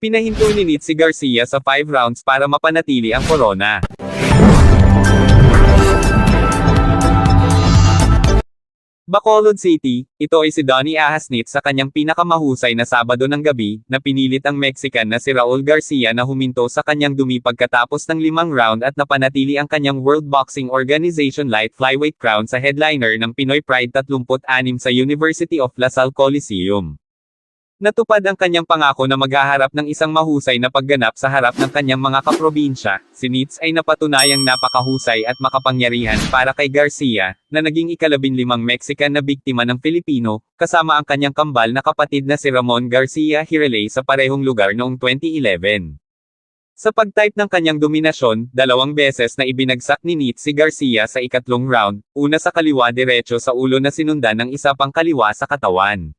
Pinahinto ni Nitz si Garcia sa 5 rounds para mapanatili ang corona. Bacolod City, ito ay si Donnie Ahasnit sa kanyang pinakamahusay na Sabado ng gabi, na pinilit ang Mexican na si Raul Garcia na huminto sa kanyang dumi pagkatapos ng limang round at napanatili ang kanyang World Boxing Organization Light Flyweight crown sa headliner ng Pinoy Pride 36 sa University of La Salle Coliseum. Natupad ang kanyang pangako na maghaharap ng isang mahusay na pagganap sa harap ng kanyang mga kaprobinsya. Si Nitz ay napatunayang napakahusay at makapangyarihan para kay Garcia, na naging ikalabing limang Mexican na biktima ng Filipino, kasama ang kanyang kambal na kapatid na si Ramon Garcia Hireley sa parehong lugar noong 2011. Sa pag-type ng kanyang dominasyon, dalawang beses na ibinagsak ni Nitz si Garcia sa ikatlong round, una sa kaliwa diretso sa ulo na sinundan ng isa pang kaliwa sa katawan.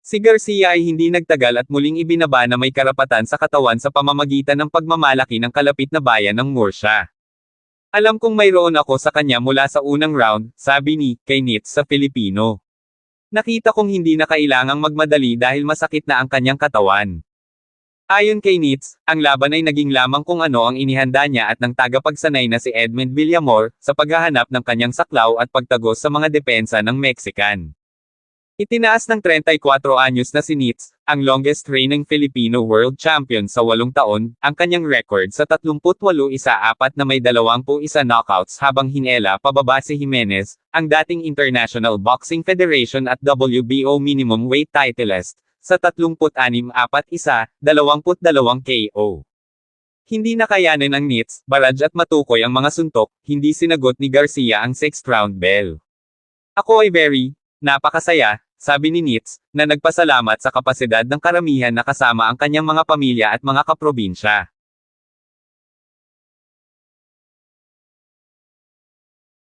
Si Garcia ay hindi nagtagal at muling ibinaba na may karapatan sa katawan sa pamamagitan ng pagmamalaki ng kalapit na bayan ng Murcia. Alam kong mayroon ako sa kanya mula sa unang round, sabi ni, kay Nitz sa Filipino. Nakita kong hindi na kailangang magmadali dahil masakit na ang kanyang katawan. Ayon kay Nitz, ang laban ay naging lamang kung ano ang inihanda niya at ng tagapagsanay na si Edmund Villamor, sa paghahanap ng kanyang saklaw at pagtagos sa mga depensa ng Mexican. Itinaas ng 34 anyos na si Nitz, ang longest reigning Filipino world champion sa walong taon, ang kanyang record sa 38 isa-apat na may 21 knockouts habang hinela pababa si Jimenez, ang dating International Boxing Federation at WBO minimum weight titleist, sa 36-4-1, 22 KO. Hindi nakayanin ng Nitz, Baraj at Matukoy ang mga suntok, hindi sinagot ni Garcia ang 6th round bell. Ako ay very, napakasaya, sabi ni Nitz, na nagpasalamat sa kapasidad ng karamihan na kasama ang kanyang mga pamilya at mga kaprobinsya.